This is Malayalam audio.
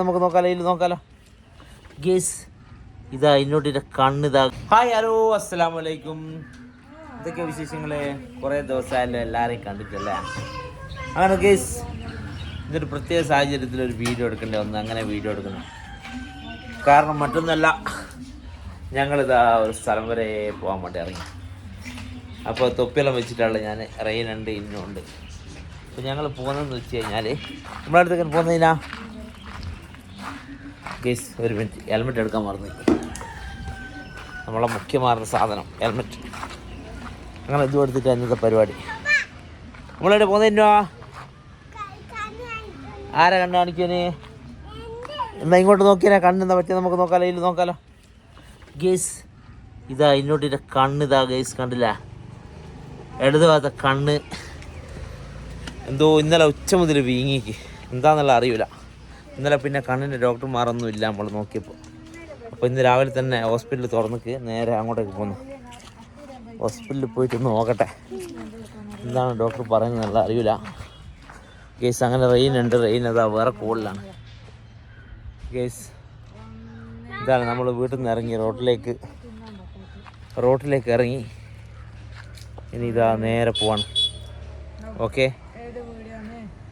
നമുക്ക് നോക്കാലോ ഇതിൽ നോക്കാലോ. ഗേസ് ഇതാ ഇന്നോട്ടിന്റെ ഇതാ. ഹായ് ഹലോ അസ്സലാമു വലൈക്കും ഇതൊക്കെ വിശേഷങ്ങൾ? കുറേ ദിവസമായല്ലോ എല്ലാവരെയും കണ്ടിട്ടല്ലേ? അങ്ങനെ ഗേസ് ഇതൊരു പ്രത്യേക സാഹചര്യത്തിൽ ഒരു വീഡിയോ എടുക്കേണ്ടി? വന്നു അങ്ങനെ വീഡിയോ എടുക്കുന്നു കാരണം മറ്റൊന്നല്ല ഞങ്ങളിതാ ഒരു സ്ഥലം വരെ പോകാൻ വേണ്ടി ഇറങ്ങി. അപ്പോൾ തൊപ്പിയെല്ലാം വെച്ചിട്ടാണ് ഞാൻ റെയിനുണ്ട് ഇന്നുണ്ട്. അപ്പോൾ ഞങ്ങൾ പോകുന്നതെന്ന് വെച്ച് കഴിഞ്ഞാൽ നമ്മുടെ അടുത്തേക്ക് പോകുന്നതിനാ? ഗേസ് ഒരു മിനിറ്റ് ഹെൽമെറ്റ് എടുക്കാൻ മറന്നു. നമ്മളെ മുഖ്യമാർന്ന സാധനം ഹെൽമെറ്റ് അങ്ങനെ ഇതും എടുത്തിട്ട് ഇന്നത്തെ പരിപാടി. നമ്മളെവിടെ പോകുന്നതിനോ ആരാ കണ്ണു കാണിക്കാന് എന്നാ ഇങ്ങോട്ട് നോക്കിയാ കണ്ണെന്താ പറ്റിയ നമുക്ക് നോക്കാലോ ഇതിൽ നോക്കാലോ. ഗേസ് ഇതാ ഇന്നോട്ടിന്റെ കണ്ണ് ഇതാ ഗേസ് കണ്ടില്ല. ഇടത് ഭാഗത്തെ കണ്ണ്. എന്തോ ഇന്നലെ ഉച്ച മുതൽ വീങ്ങിക്ക്. എന്താന്നുള്ള അറിയില്ല ഇന്നലെ പിന്നെ കണ്ണിന്റെ ഡോക്ടർമാരൊന്നും ഇല്ല നമ്മൾ നോക്കിയപ്പോൾ അപ്പോൾ ഇന്ന് രാവിലെ തന്നെ ഹോസ്പിറ്റലിൽ തുറന്നിക്ക് നേരെ അങ്ങോട്ടേക്ക് പോന്നു. ഹോസ്പിറ്റലിൽ പോയിട്ട് നോക്കട്ടെ. എന്താണ് ഡോക്ടർ പറയുന്നതല്ല അറിയില്ല. കേസ് അങ്ങനെ റെയിൻ ഉണ്ട് റെയിൻ അതാ വേറെ കോളിലാണ് കേസ് ഇതാണ് നമ്മൾ വീട്ടിൽ നിന്ന് ഇറങ്ങി റോട്ടിലേക്ക്. റോട്ടിലേക്ക് ഇറങ്ങി. ഇനി ഇതാ നേരെ പോവാണ്. ഓക്കെ?